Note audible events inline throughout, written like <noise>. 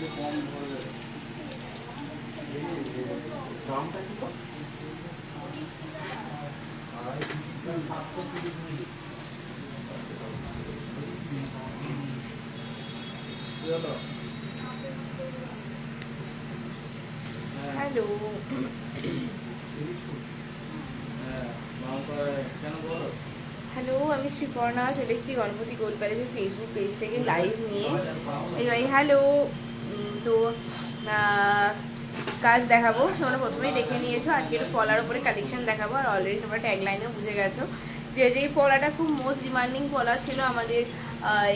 দেখে হ্যালো শ্রীপর্ণা চলে এসেছি গণপতি গোল প্যালেসের ফেসবুক পেজ থেকে লাইভ নিয়ে। এই হ্যালো তো কাজ দেখাবো। তোমরা প্রথমেই দেখে নিয়েছো, আজকে একটু পলার উপরে কালেকশন দেখাবো, আর অলরেডি তোমরা ট্যাগলাইনেও বুঝে গেছো। যে যেই পলাটা খুব মোস্ট ডিমান্ডিং পলা ছিল আমাদের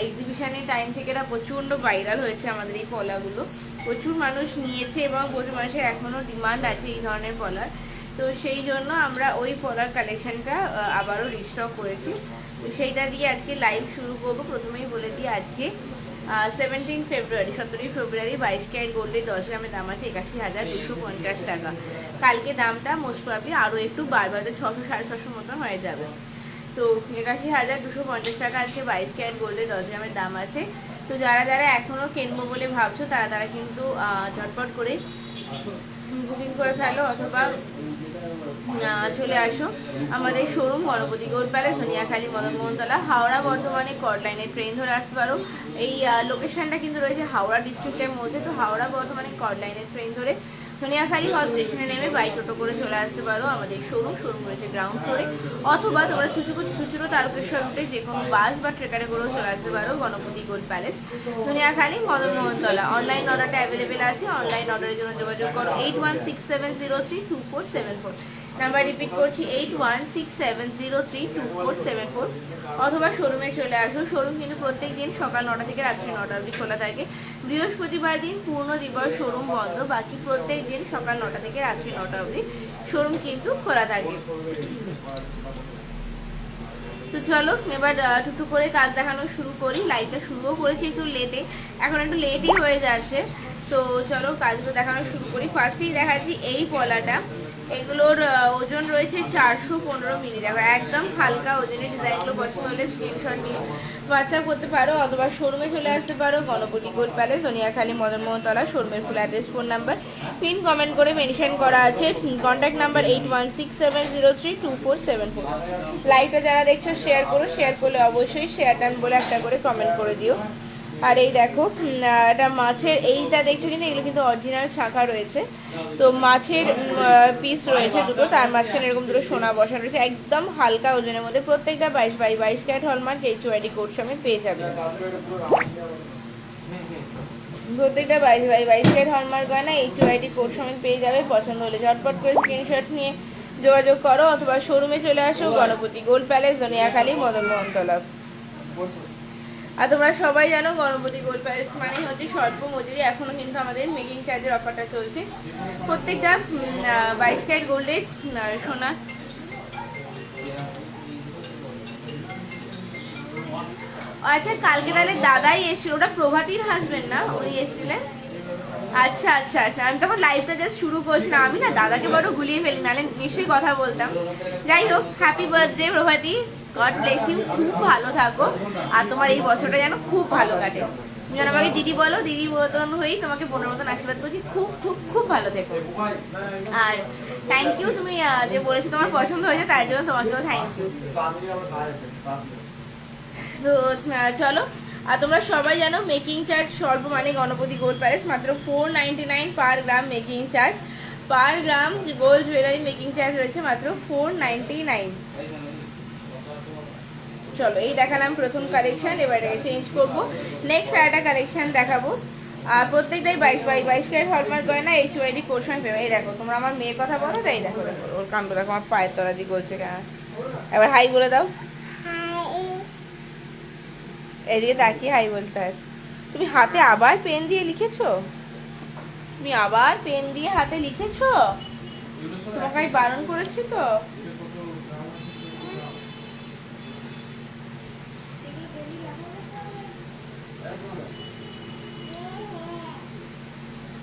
এক্সিবিশনের টাইম থেকে এটা প্রচণ্ড ভাইরাল হয়েছে আমাদের এই পলাগুলো। প্রচুর মানুষ নিয়েছে এবং প্রচুর মানুষের এখনও ডিমান্ড আছে এই ধরনের পলার। তো সেই জন্য আমরা ওই পলার কালেকশনটা আবারও রিস্টক করেছি। সেইটা দিয়ে আজকে লাইভ শুরু করব। প্রথমেই বলে দিই আজকে সেভেন্টিন ফেব্রুয়ারি সতেরোই ফেব্রুয়ারি বাইশ ক্যারেট গোল্ডের দশ গ্রামের দাম আছে একাশি হাজার দুশো পঞ্চাশ টাকা। কালকে দামটা মোস্ট প্রবলি আরও একটু বাড়বে, হয়তো ছশো সাড়ে ছশো মতন হয়ে যাবে। তো একাশি হাজার দুশো পঞ্চাশ টাকা আজকে বাইশ ক্যারেট গোল্ডের দশ গ্রামের দাম আছে। তো যারা যারা এখনও কিনবো বলে ভাবছ, তারা তারা কিন্তু ঝটপট করে বুকিং করে ফেলো অথবা চলে আসো। আমাদের showroom Ganapati Gold Palace Dhaniakhali Madan Mohantala Howrah বর্ধমানে লাইনে ট্রেন ধরে আসতে পারো। এই লোকেশনটা কিন্তু রয়েছে হাওড়া ডিস্ট্রিক্টের মধ্যে। তো হাওড়া বর্ধমানে লাইনে ট্রেন ধরে সোনিয়াখালী হল স্টেশনে নেমে বাইক টোটো করে চলে আসতে পারো আমাদের শোরুম শোরুম রয়েছে গ্রাউন্ড ফ্লোরে অথবা তোমরা চুচুকো, চুচুরো তারকেশ্বর রুটে যে কোনো বাস বা ট্রেকারে করেও চলে আসতে পারো Ganapati Gold Palace Dhaniakhali Madan Mohantala online অর্ডারটা অ্যাভেলেবেল আছে। অনলাইন অর্ডারের জন্য যোগাযোগ করো। Eight one six seven zero three two four seven four number repeat করছি eight one six seven zero three two four seven four অথবা শোরুমে চলে আসো। শোরুম কিন্তু প্রত্যেক দিন সকাল নটা থেকে রাত্রি নটা অবধি খোলা থাকে। বৃহস্পতিবার দিন পূর্ণ দিবস শোরুম বন্ধ বাকি প্রত্যেক দিন সকাল নটা থেকে রাত্রি নটা অবধি শোরুম কিন্তু খোলা থাকে। তো চলো এবার আহ, টুকটুক করে কাজ দেখানো শুরু করি। লাইটটা শুরুও করেছি একটু লেটে এখন একটু লেটই হয়ে যাচ্ছে। তো চলো কাজগুলো দেখানো শুরু করি। ফার্স্টেই দেখাচ্ছি এই পলাটা। এগুলোর ওজন রয়েছে চারশো পনেরো মিলি। দেখো, একদম হালকা ওজনের ডিজাইনগুলো পছন্দ হলে স্ক্রিনশট নিয়ে হোয়াটসঅ্যাপ করতে পারো অথবা শোরুমে চলে আসতে পারো। গণপতি গোল্ড প্যালেস সোনিয়াখালী, মদনমোহনতলা শোরুমের full address phone number pin comment করে মেনশন করা আছে। Contact number eight one six seven zero three two four seven four লাইভটা যারা দেখছ শেয়ার করো। শেয়ার করলে অবশ্যই শেয়ার টান বলে একটা করে কমেন্ট করে দিও। আর এই দেখো এটা মাছের, এইটা দেখছ কিন্তু এগুলো কিন্তু অরিজিনাল শাখা রয়েছে। তো মাছের পিস রয়েছে দুটো, তার মাঝখানে এরকম দুটো সোনা বসা রয়েছে। একদম হালকা ওজনের মধ্যে, প্রত্যেকটা বাইশ বাই বাইশ carat hallmark H YD code সমেত পেয়ে যাবে। প্রত্যেকটা বাইশ বাই বাইশ ক্যারেট হলমার্ক গয়না এইচ ওয়াইডি কোড সমেত পেয়ে যাবে। পছন্দ হলে ঝটপট করে স্ক্রিনশট নিয়ে যোগাযোগ করো, অথবা শোরুমে চলে আসো, গণপতি গোল্ড প্যালেস জনিয়াখালী মদন মোহনতলা আর তোমরা সবাই জানো গণপতি গোল্ড প্যালেস মানে হচ্ছে স্বল্প মজুরি। এখনও কিন্তু আমাদের মেকিং চার্জের অফারটা চলছে। প্রত্যেকটা বাইশ ক্যারেট গোল্ডের সোনা। আচ্ছা কালকে তাহলে দাদাই এসেছিল। ওটা প্রভাতীর হাসবেন না? উনি এসেছিলেন? আচ্ছা আচ্ছা আচ্ছা। আমি তখন লাইভটা জাস্ট শুরু করছিলাম। আমি না দাদাকে বড় গুলিয়ে ফেলি, নাহলে নিশ্চয়ই কথা বলতাম। যাই হোক happy birthday Prabhati. God bless you খুব ভালো থাকো। আর তোমার এই বছরটা যেন খুব ভালো কাটে। তুমি যেন আমাকে দিদি বলো, দিদি মতন হয়েই তোমাকে পনেরো মতন আশীর্বাদ করছি। খুব খুব খুব ভালো থেকো। আর থ্যাংক ইউ তুমি যে বলেছ তোমার পছন্দ হয়েছে, তার জন্য তোমাকেও থ্যাংক ইউ তো চলো। আর তোমরা সবাই জানো মেকিং চার্জ স্বল্প মানে গণপতি গোল্ড প্যালেস মাত্র four ninety nine per gram making charge per gram gold jewellery making charge রয়েছে মাত্র ফোর নাইনটি নাইন চলো, এই দেখালাম প্রথম কালেকশন এবার এটাকে চেঞ্জ করব। নেক্সট আরেকটা কালেকশন দেখাবো। আর প্রত্যেকটাই বাইশ বাইশ বাইশ ক্যারেট হলমার্ক করে না এইচ ওয়াইডি কোর্সন পেবে এই দেখো, তোমরা আমার মেয়ের কথা বলো, তাই দেখো দেখো, ওর কাণ্ড দেখো, আমার পায়ের তলা দিয়ে বলছে কেন? এবার হাই বলে দাও। এদিকে তাকিয়ে হাই বলতে হয়। তুমি হাতে আবার পেন দিয়ে লিখেছো? তুমি আবার পেন দিয়ে হাতে লিখেছো? তোমাকে বারণ করেছি তো?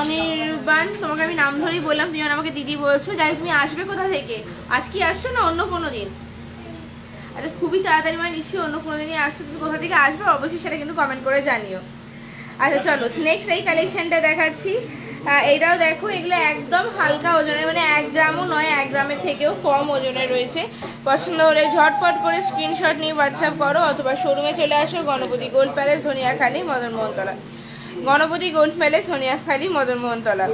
অনির্বাণ, তোমাকে আমি নাম ধরেই বললাম, তুমি আমাকে দিদি বলছো। যাই তুমি আসবে কোথা থেকে? আজ কি আসছো না অন্য কোনো দিন? আচ্ছা খুবই তাড়াতাড়ি মানে নিশ্চয়ই অন্য কোনো দিনই আসছো। তুমি কোথা থেকে আসবে? অবশ্যই সেটা কিন্তু কমেন্ট করে জানিও। আচ্ছা চলো নেক্সট এই কালেকশনটা দেখাচ্ছি। এটাও দেখো, এগুলো একদম হালকা ওজনের মানে এক গ্রামও নয়, এক গ্রামের থেকেও কম ওজনের রয়েছে। পছন্দ হলে ঝটপট করে স্ক্রিনশট নিয়ে হোয়াটসঅ্যাপ করো, অথবা শোরুমে চলে আসো, Ganapati Gold Palace Dhaniakhali Madan Mohantala. Ganapati Gold Palace Dhaniakhali Madan Mohantala.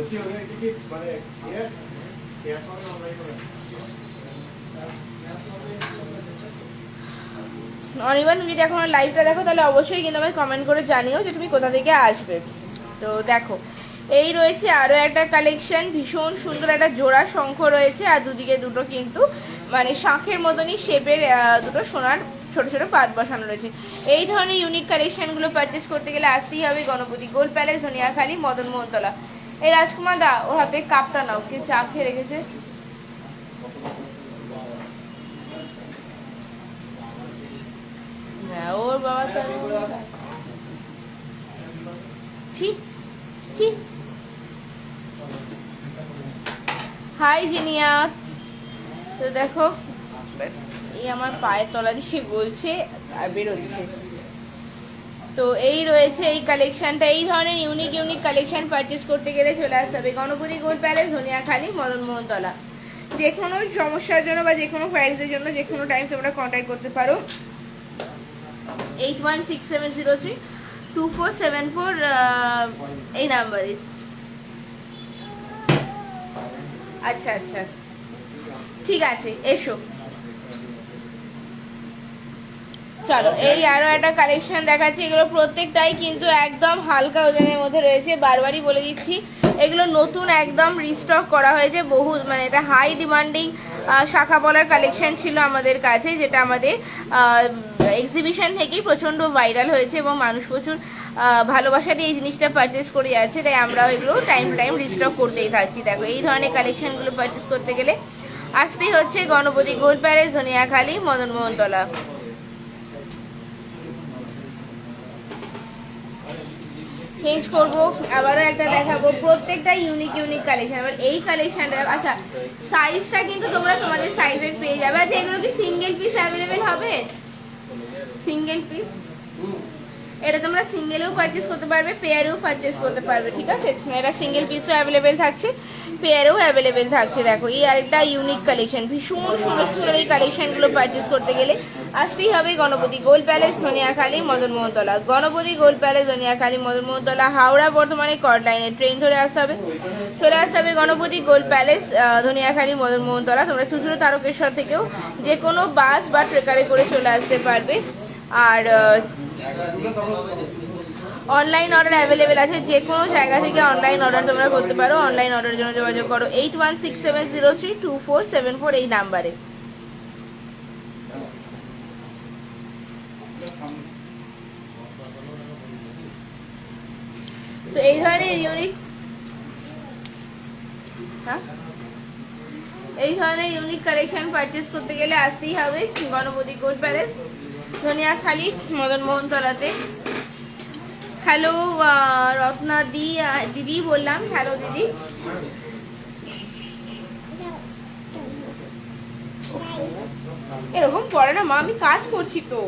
Anirban তুমি যদি এখন লাইভটা দেখো তাহলে অবশ্যই কিন্তু আমায় কমেন্ট করে জানিও যে তুমি কোথা থেকে আসবে। তো দেখো এই রয়েছে আরও একটা কালেকশন ভীষণ সুন্দর একটা জোড়া শঙ্খ রয়েছে আর দুদিকে দুটো কিন্তু মানে শাঁখের মতনই শেপের দুটো সোনার ছোট ছোট পাত বসানো রয়েছে। এই ধরনের ইউনিক কালেকশনগুলো পারচেস করতে গেলে আসতেই হবে Ganapati. Gold Palace Dhaniakhali, Madan Mohantala. এই রাজকুমার দা, ওর হাতে কাপটা নাও, কে চা খেয়ে রেখেছে? হ্যাঁ ওর বাবা ছি ছি। হাই জিনিয়া তো দেখো ব্যাস এই আমার পায়ের তলা দিয়ে গলছে আর বেরোচ্ছে। তো এই রয়েছে এই কালেকশনটা এই ধরনের ইউনিক ইউনিক কালেকশন পারচেস করতে গেলে চলে আসতে হবে। Ganapati Gold Palace Dhaniakhali, Madan Mohantala. যে কোনো সমস্যার জন্য বা যে কোনো কোয়ারিজের জন্য যে কোনো টাইম তোমরা কন্ট্যাক্ট করতে পারো। Eight one six seven zero three two four seven four এই নাম্বারে আচ্ছা আচ্ছা। ঠিক আছে, এসো। চলো, এই আরও একটা কালেকশন দেখাচ্ছি। এগুলো প্রত্যেকটাই কিন্তু একদম হালকা ওজনের মধ্যে রয়েছে, বারবারই বলে দিচ্ছি। এগুলো নতুন একদম রিস্টক করা হয়েছে, বহু মানে এটা হাই ডিমান্ডিং শাখা পলার কালেকশন ছিল আমাদের কাছে, যেটা আমাদের এক্সিবিশন থেকেই প্রচণ্ড ভাইরাল হয়েছে এবং মানুষ প্রচুর ভালোবাসা দিয়ে এই জিনিসটা পারচেস করে যাচ্ছে। তাই আমরাও এগুলো টাইম টাইম রিস্টক করতেই থাকছি দেখো, এই ধরনের কালেকশনগুলো পারচেস করতে গেলে আসতেই হচ্ছে Ganapati Gold Palace, Dhaniakhali Madan change করব, আবারও একটা দেখাবো। প্রত্যেকটা ইউনিক ইউনিক কালেকশন আবার এই কালেকশনটা আচ্ছা সাইজটা কিন্তু তোমরা তোমাদের সাইজের পেয়ে যাবে। আচ্ছা এগুলো কি সিঙ্গেল পিস অ্যাভেলেবেল হবে? সিঙ্গেল পিস এটা তোমরা সিঙ্গেলেও পারচেস করতে পারবে পেয়ারেও পারচেস করতে পারবে, ঠিক আছে? এটা সিঙ্গেল পিসও অ্যাভেলেবেল থাকছে পেয়ারেও অ্যাভেলেবেল থাকছে। দেখো, এই আরেকটা ইউনিক কালেকশন ভীষণ সুন্দর সুন্দর এই কালেকশনগুলো পারচেস করতে গেলে আসতেই হবে Ganapati Gold Palace Dhaniakhali, Madan Mohantala Ganapati Gold Palace Dhaniakhali, Madan Mohantala Howrah বর্ধমানে কট লাইনে ট্রেন ধরে আসতে হবে। চলে আসতে হবে গণপতি গোল্ড প্যালেস ধনিয়াখালী, মদন মোহনতলা তোমরা চুচুড়ো তারকেশ্বর থেকেও যে কোনো বাস বা ট্রেকারে করে চলে আসতে পারবে। আর অনলাইন অর্ডার অ্যাভেলেবেল আছে, যে কোনো জায়গা থেকে অনলাইন অর্ডার তোমরা করতে পারো। অনলাইন অর্ডারের জন্য যোগাযোগ করো। Eight one six seven zero three two four seven four এই নাম্বারে। তো এই ধরনের ইউনিক হ্যাঁ? এই ধরনের ইউনিক কালেকশন পারচেস করতে গেলে আসতেই হবে। গণপতি গোল্ড প্যালেস ধনিয়াখালী, মদন মোহনতলাতে। হ্যালো রত্না দি দিদি বললাম। হ্যালো দিদি। এরকম পড়ে না, মা, আমি কাজ করছি তো।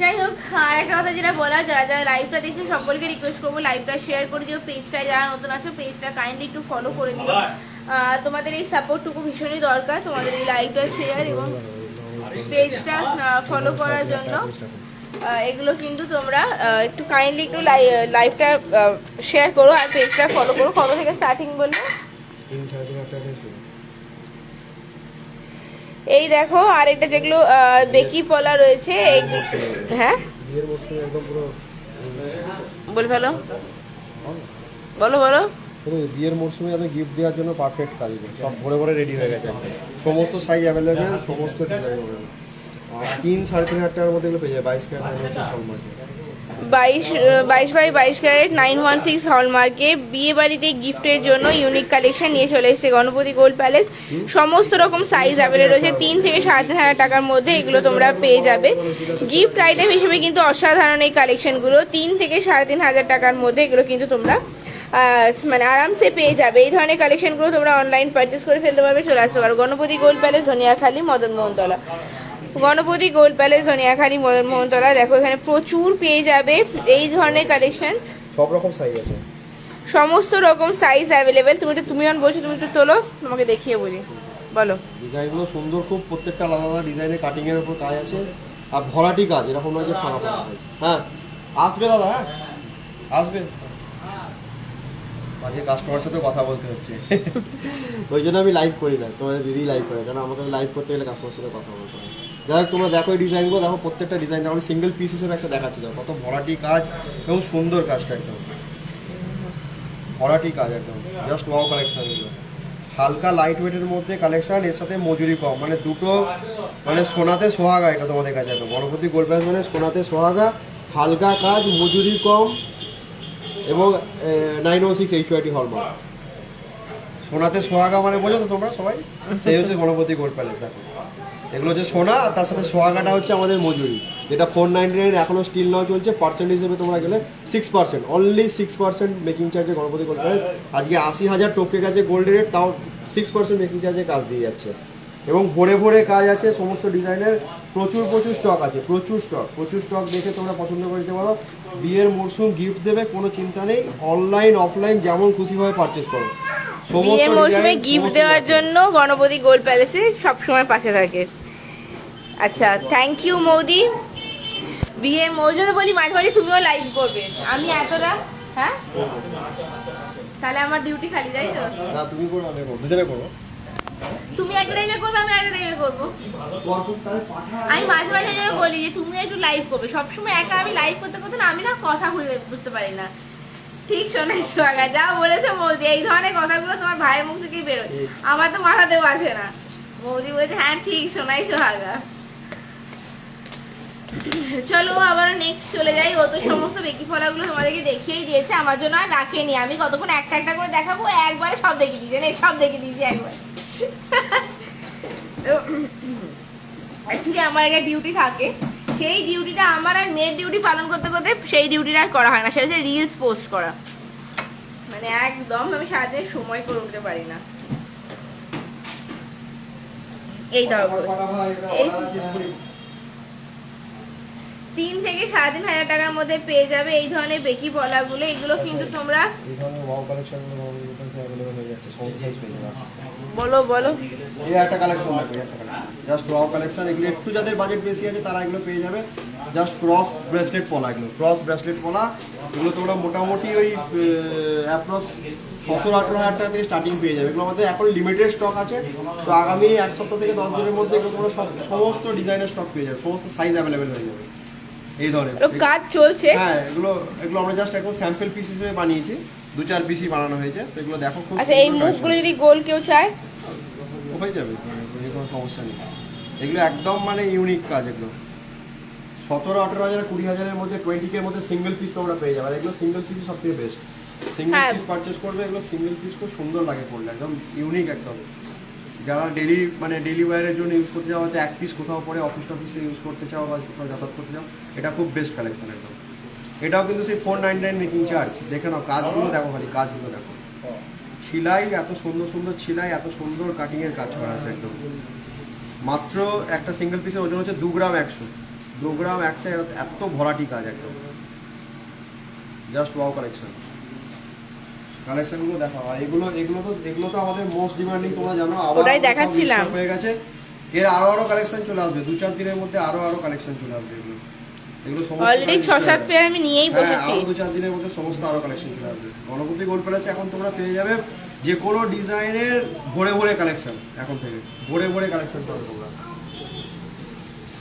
যাই হোক, আর একটা কথা যেটা বলা যারা যারা লাইভটা দেখছ, সকলকে রিকোয়েস্ট করব লাইভটা শেয়ার করে দিও পেজটা যারা নতুন আছো পেজটা কাইন্ডলি একটু ফলো করে দিও। তোমাদের এই সাপোর্টটুকু ভীষণই দরকার। তোমাদের এই লাইভটা শেয়ার এবং পেজটা ফলো করার জন্য। এগুলো কিন্তু তোমরা একটু কাইন্ডলি একটু লাইভটা শেয়ার করো আর পেজটা ফলো করো। কত থেকে স্টার্টিং বলল? এই দেখো আর এটা যেগুলো বেকি পলা রয়েছে হ্যাঁ? বল ফেলো বলো বলো। পুরো বিয়ের মরশুমে আপনি গিফট দেওয়ার জন্য পারফেক্ট কাজ সব ভরে ভরে রেডি হয়ে গেছে। সমস্ত সাইজ অ্যাভেলেবেল সমস্ত আর তিন সাড়ে তিন হাজার মধ্যে এগুলো পেয়ে বাইশ ক্যারেট, বাইশ বাই বাইশ ক্যারেট নাইন ওয়ান সিক্স হলমার্কে বিয়ে বাড়িতে গিফটের জন্য ইউনিক কালেকশন নিয়ে চলে এসেছে গণপতি গোল্ড প্যালেস সমস্ত রকম সাইজ অ্যাভেলেবল রয়েছে। তিন থেকে সাড়ে তিন হাজার টাকার মধ্যে এগুলো তোমরা পেয়ে যাবে। গিফট আইটেম হিসেবে কিন্তু অসাধারণ এই কালেকশনগুলো তিন থেকে সাড়ে তিন হাজার টাকার মধ্যে এগুলো কিন্তু তোমরা মানে আরামসে পেয়ে যাবে। এই ধরনের কালেকশনগুলো তোমরা অনলাইন পারচেস করে ফেলতে পারবে চলে আসতে পারো। Ganapati Gold Palace Dhaniakhali Madan Mohantala. Ganapati Gold Palace Dhaniakhali Madan Mohantala দেখো এখানে প্রচুর পেয়ে যাবে এই ধরনের কালেকশন সব রকম সাইজ আছে। সমস্ত রকম সাইজ অ্যাভেলেবেল তুমি একটু তুমি যখন বলছো তুমি একটু তোলো তোমাকে দেখিয়ে বলি। বলো। ডিজাইনগুলো সুন্দর খুব প্রত্যেকটা আলাদা আলাদা ডিজাইনের কাটিংয়ের উপর কাজ আছে। আর ভরাটি কাজ এরকম নয় যে হ্যাঁ। আসবে দাদা হ্যাঁ। আসবে। মাঝে কাস্টমার সাথে কথা বলতে হচ্ছে। <laughs> ওই জন্য আমি লাইভ করি না, তোমাদের দিদি লাইভ করে, কারণ আমাকে লাইভ করতে গেলে কাস্টমার সাথে কথা বলতে হয়। যাই হোক, তোমরা দেখো এই ডিজাইনগুলো দেখো প্রত্যেকটা ডিজাইন আমি সিঙ্গেল পিস হিসেবে একটা দেখাচ্ছি, দেখো কত ভরাটি কাজ এবং সুন্দর কাজটা একদম। ভরাটি কাজ একদম জাস্ট ওয়াও কালেকশন এগুলো হালকা লাইট ওয়েটের মধ্যে কালেকশন এর সাথে মজুরি কম মানে দুটো মানে সোনাতে সোহাগা এটা তোমাদের কাছে একদম। গণপতি গোল্ড মানে সোনাতে সোহাগা, হালকা কাজ, মজুরি কম এবং নাইন ও সিক্স এইচ ওয়াইটি হলমার্ক সোনাতে সোহাগা মানে বোঝো তো তোমরা সবাই? সেই হচ্ছে গণপতি গোল্ড প্যালেস দেখো। এগুলো হচ্ছে সোনা তার সাথে সোহাগাটা হচ্ছে আমাদের মজুরি। যেটা ফোর নাইনটি নাইন এখনও স্টিল নাও চলছে। পার্সেন্ট হিসেবে তোমরা গেলে six percent only six percent making চার্জে গণপতি গোল্ড প্যালেস আজকে আশি হাজার টোপকে গেছে গোল্ড রেট তাও সিক্স পার্সেন্ট মেকিং চার্জে কাজ দিয়ে যাচ্ছে। এবং ভোরে ভোরে কাজ আছে সমস্ত ডিজাইনের প্রচুর প্রচুর স্টক আছে প্রচুর স্টক প্রচুর স্টক দেখে তোমরা পছন্দ করে দিতে পারো। বিয়ের মরশুম গিফট দেবে কোনো চিন্তা নেই। অনলাইন অফলাইন যেমন খুশিভাবে পারচেস করো। বিয়ের design, গিফট দেওয়ার জন্য গণপতি গোল্ড প্যালেসে সবসময় পাশে থাকে। আচ্ছা থ্যাংক ইউ মৌদি। বিয়ের মৌজুদে বলি মাঝে মাঝে তুমিও লাইভ করবে। আমি এতটা হ্যাঁ? তাহলে আমার ডিউটি খালি যাই তো? না তুমি করো আমি করব। তুমি একটা টাইমে করবে, আমি একটা টাইমে করব। আমি মাঝে মাঝে যেন বলি যে তুমি একটু লাইভ করবে। সবসময় একা আমি লাইভ করতে করতে না, আমি না কথা বুঝতে পারি না। ঠিক শোনাই সোহাগা, যা বলেছে মৌদি এই ধরনের কথাগুলো তোমার ভাইয়ের মুখ থেকেই বেরোয় আমার তো মাথাতেও আছে না। মৌদি বলছে হ্যাঁ ঠিক শোনাইছো সোহাগা। চলো, আবার নেক্সট চলে যাই। ও তো সমস্ত বেকি ফলাগুলো তোমাদেরকে দেখিয়েই দিয়েছে, আমার জন্য আর রাখেনি। আমি কতক্ষণ একটা একটা করে দেখাবো, একবারে সব দেখিয়ে দিয়েছে সব দেখিয়ে দিয়েছি একবার। <laughs> অ্যাকচুয়ালি আমার একটা ডিউটি থাকে। সেই ডিউটিটা আমার আর মেয়ের ডিউটি পালন করতে করতে সেই ডিউটিটা আর করা হয় না। সেটা হচ্ছে রিলস পোস্ট করা। মানে একদম আমি সারাদিন সময় করে উঠতে পারি না। এই ধরো। তিন থেকে সাড়ে তিন হাজার টাকার মধ্যে পেয়ে যাবে এই ধরনের বেকি বলাগুলো। এগুলো কিন্তু তোমরা বলো বলো। এই একটা কালেকশন দেখো একটা কালেকশন জাস্ট ওয়াও কালেকশন এগুলো একটু যাদের বাজেট বেশি আছে তারা এগুলো পেয়ে যাবে। জাস্ট ক্রস ব্রেসলেট পলা এগুলো ক্রস ব্রেসলেট পলা। এগুলো তোমরা মোটামুটি ওই অ্যাপ্রক্স সতেরো আঠেরো হাজার টাকা থেকে স্টার্টিং পেয়ে যাবে। এগুলো আমাদের এখন লিমিটেড স্টক আছে। তো আগামী এক সপ্তাহ থেকে দশ দিনের মধ্যে এগুলো তোমরা সব সমস্ত ডিজাইনের স্টক পেয়ে যাবে সমস্ত সাইজ অ্যাভেলেবেল হয়ে যাবে। এই ধরনের। কাজ চলছে। হ্যাঁ এগুলো এগুলো আমরা জাস্ট এখন স্যাম্পল পিস হিসেবে বানিয়েছি। দু চার পিসই বানানো হয়েছে তো এগুলো দেখো খুব আচ্ছা এই মুখগুলো যদি গোল কেউ চায়? হয়ে যাবে কোনো- কোনো সমস্যা নেই। এগুলো একদম মানে ইউনিক কাজ এগুলো। সতেরো আঠেরো হাজার কুড়ি হাজারের মধ্যে টোয়েন্টি কে মধ্যে সিঙ্গেল পিস তোমরা পেয়ে যাবে। আর এগুলো সিঙ্গেল পিসই সব থেকে বেস্ট সিঙ্গেল। পিস পারচেস করবে এগুলো সিঙ্গেল পিস খুব সুন্দর লাগে পড়লে একদম ইউনিক একদম। যারা ডেলি মানে ডেলি ওয়ারের জন্য ইউজ করতে চাও হয়তো এক পিস কোথাও পরে অফিস টফিসে ইউজ করতে চাও বা কোথাও যাতায়াত করতে চাও এটা খুব বেস্ট কালেকশন একদম। এটাও কিন্তু সেই four nine nine making charge দেখে নাও কাজগুলো দেখো খালি কাজগুলো দেখো। ছিলাই এত সুন্দর সুন্দর ছিলাই এত সুন্দর কাটিং এর কাজ করা আছে একদম। মাত্র একটা সিঙ্গেল পিসের ওজন হচ্ছে দু গ্রাম একশো। দু গ্রাম এক সাইড এত ভরাটি কাজ একদম। জাস্ট ওয়াও কালেকশন কালেকশনগুলো দেখা হয় এগুলো এগুলো তো এগুলো তো আমাদের মোস্ট ডিমান্ডিং তোমরা জানো আবার ওটাই দেখাচ্ছিলাম। হয়ে গেছে। এর আরও আরও কালেকশন চলে আসবে দু চার দিনের মধ্যে আরও আরও কালেকশন চলে আসবে এগুলো। অলরেডি ছ সাত পেয়ার আমি নিয়েই হ্যাঁ, বসেছি। দু চার দিনের মধ্যে সমস্ত আরও কালেকশন চলে আসবে। গণপতি গোল্ড প্যালেসে এখন তোমরা পেয়ে যাবে যে কোনো ডিজাইনের ভরে ভরে কালেকশন এখন থেকে। ভরে ভরে কালেকশন পাবে তোমরা।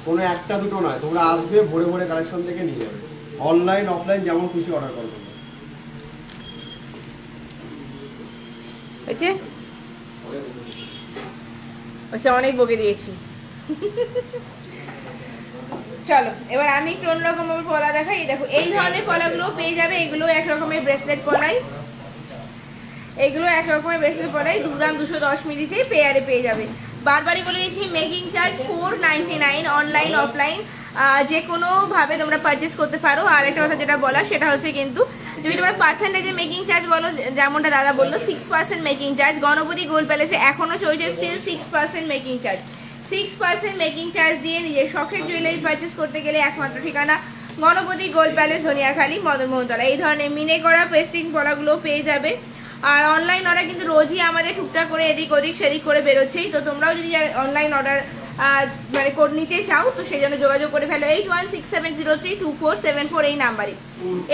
কোনো একটা দুটো নয় তোমরা আসবে ভরে ভরে কালেকশন থেকে নিয়ে যাবে। অনলাইন অফলাইন যেমন খুশি অর্ডার করো তোমরা। হয়েছে? আচ্ছা অনেক বকে দিয়েছি। <laughs> চলো, এবার আমি একটু অন্যরকম পলা দেখাই। দেখো, এই ধরনের পলাগুলো পেয়ে যাবে এগুলো এক রকমের ব্রেসলেট পলাই। এগুলো এক রকমের ব্রেসলেট পলাই, দু গ্রাম দুশো দশ মিলিতে পেয়ারে পেয়ে যাবে। বারবারই বলে দিয়েছি making charge four ninety nine online offline যে কোনোভাবে তোমরা পারচেস করতে পারো। আর একটা কথা যেটা বলা, সেটা হচ্ছে কিন্তু, যদি তোমরা পার্সেন্টেজে মেকিং চার্জ বলো, যেমনটা দাদা বলল six percent making charge Ganapati Gold প্যালেসে এখনও চলছে still six percent making charge six percent making charge দিয়ে নিজের শখের জুয়েলারি পারচেস করতে গেলে একমাত্র ঠিকানা গণপতি গোল্ড প্যালেস ধনিয়াখালী, মদন মোহনতলা। এই ধরনের মিনে করা পেস্টিং পড়াগুলো পেয়ে যাবে। আর অনলাইন অর্ডার কিন্তু রোজই আমাদের টুকটাক করে এদিক ওদিক সেদিক করে বেরোচ্ছেই। তো তোমরাও যদি অনলাইন অর্ডার মানে করে নিতে চাও, তো সেই জন্য যোগাযোগ করে ফেলো। Eight one six seven zero three two four seven four এই নাম্বারে।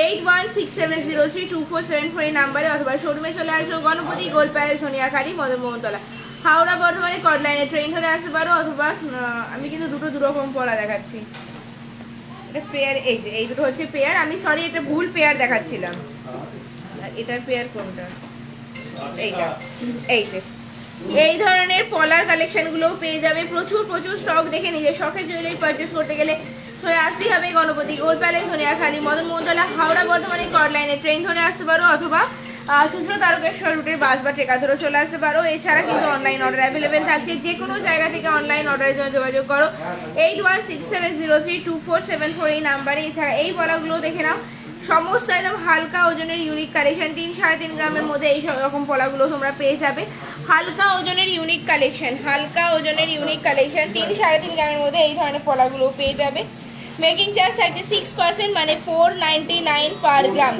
Eight one six seven zero three two four seven four এই নাম্বারে অথবা শোরুমে চলে আসো গণপতি গোল্ড প্যালেস সোনিয়াখালী মদন মোহনতলা। হাওড়া বর্ধমানে কটলাইনে ট্রেন ধরে আসতে পারো অথবা আমি কিন্তু দুটো দুরকম পড়া দেখাচ্ছি। এটা পেয়ার এই যে, এই দুটো হচ্ছে পেয়ার আমি সরি এটা ভুল পেয়ার দেখাচ্ছিলাম। এটার পেয়ার কোনটা? এইটা। এই যে। এই ধরনের পলার কালেকশনগুলো পেয়ে যাবে। প্রচুর প্রচুর স্টক দেখে নিজের শখের জুয়েলারি পারচেস করতে গেলে সয়ে আসতেই হবে গণপতি গোল প্যালেস সোনিয়াখালী মদন মোহনতলা হাওড়া বর্ধমানে কট লাইনে ট্রেন ধরে আসতে পারো অথবা সুশো তারকেশ্বর রুটের বাস বা ট্রেকা ধরে চলে আসতে পারো। এছাড়া কিন্তু অনলাইন অর্ডার অ্যাভেলেবেল থাকছে। যে কোনো জায়গা থেকে অনলাইন অর্ডারের জন্য যোগাযোগ করো। Eight one six seven zero three two four seven four এই নাম্বারে। এছাড়া এই পলাগুলো দেখে নাও। সমস্ত একদম হালকা ওজনের ইউনিক কালেকশন তিন সাড়ে তিন গ্রামের মধ্যে এই সব রকম পলাগুলো তোমরা পেয়ে যাবে। হালকা ওজনের ইউনিক কালেকশন হালকা ওজনের ইউনিক কালেকশন তিন সাড়ে তিন গ্রামের মধ্যে এই ধরনের পলাগুলো পেয়ে যাবে। মেকিং চার্জ থাকছে সিক্স পার্সেন্ট মানে four ninety nine per gram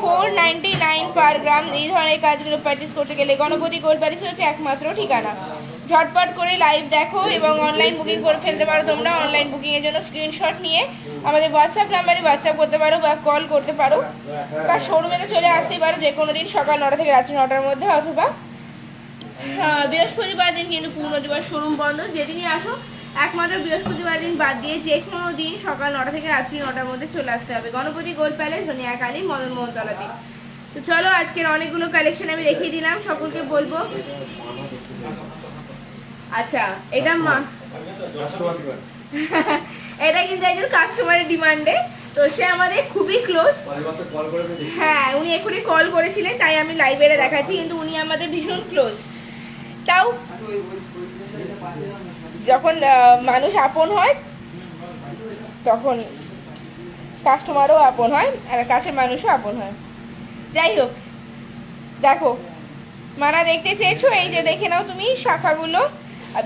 four ninety nine per gram এই ধরনের কাজগুলো পারচেস করতে গেলে গণপতি গোল্ড প্যারিস হচ্ছে একমাত্র ঠিকানা। ঝটপট করে লাইভ দেখো এবং অনলাইন বুকিং করে ফেলতে পারো তোমরা। অনলাইন বুকিংয়ের জন্য স্ক্রিনশট নিয়ে আমাদের হোয়াটসঅ্যাপ নাম্বারে হোয়াটসঅ্যাপ করতে পারো বা কল করতে পারো। বা শোরুমে তো চলে আসতেই পারো যে কোনো দিন সকাল নটা থেকে রাত্রি নটার মধ্যে অথবা বৃহস্পতিবার দিন কিন্তু পূর্ণ দিবস শোরুম বন্ধ। যেদিনই আসো একমাত্র বৃহস্পতিবার দিন বাদ দিয়ে যে কোনো দিন সকাল নটা থেকে রাত্রি নটার মধ্যে চলে আসতে হবে। গণপতি গোল্ড প্যালেস ধনিয়াকালী মদন মোহনতলাতে তো চলো, আজকের অনেকগুলো কালেকশন আমি দেখিয়ে দিলাম, সকলকে বলব। আচ্ছা এটা মা <laughs> এটা কিন্তু একজন কাস্টমারের ডিমান্ডে তো সে আমাদের খুবই ক্লোজ হ্যাঁ উনি এখনই কল করেছিলেন, তাই আমি লাইব্রেরি দেখাচ্ছি, কিন্তু উনি আমাদের ভীষণ ক্লোজ তাও যখন মানুষ আপন হয়, তখন কাস্টমারও আপন হয় আর কাছের মানুষও আপন হয়। যাই হোক, দেখো, মানা দেখতে চেয়েছো? এই যে দেখে নাও তুমি শাখাগুলো।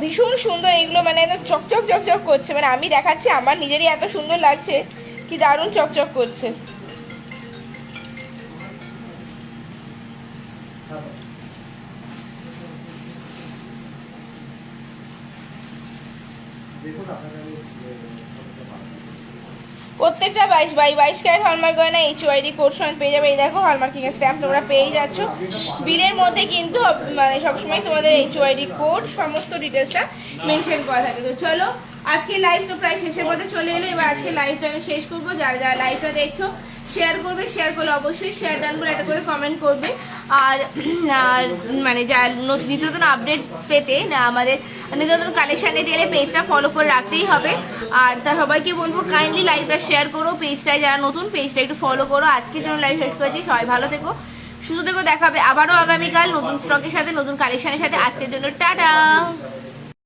ভীষণ সুন্দর এগুলো মানে একদম চকচক চকচক করছে। মানে আমি দেখাচ্ছি, আমার নিজেরই এত সুন্দর লাগছে, কি দারুণ চকচক করছে। প্রত্যেকটা বাইশ বাই বাইশ ক্যারেট হলমার্ক গয়না এইচ ওয়াইডি কোড সমেত পেয়ে যাবে। এই দেখো হলমার্কিং এর স্ট্যাম্প তোমরা পেয়ে যাচ্ছ। বিলের মধ্যে কিন্তু মানে সবসময় তোমাদের এইচ ওয়াইডি কোড সমস্ত ডিটেলসটা মেনশন করা থাকে। তো চলো, আজকে লাইভ তো প্রায় শেষের মধ্যে চলে এলো। এবার আজকে লাইভটা আমি শেষ করব। যারা যারা লাইভটা দেখছ শেয়ার করবে শেয়ার করলে অবশ্যই শেয়ার ডান করে একটা করে কমেন্ট করবে। আর মানে যা নত- নিত্য নতুন আপডেট পেতে, না, আমাদের নিত্য নতুন কালেকশানে গেলে পেজটা ফলো করে রাখতেই হবে। আর তা সবাইকে বলব কাইন্ডলি লাইভটা শেয়ার করো পেজটায় যারা নতুন পেজটা একটু ফলো করো। আজকের জন্য লাইভ শেষ করেছি, সবাই ভালো থেকো, সুস্থ থেকো, দেখাবে আবারও আগামীকাল নতুন স্টকের সাথে, নতুন কালেকশনের সাথে। আজকের জন্য টাটা!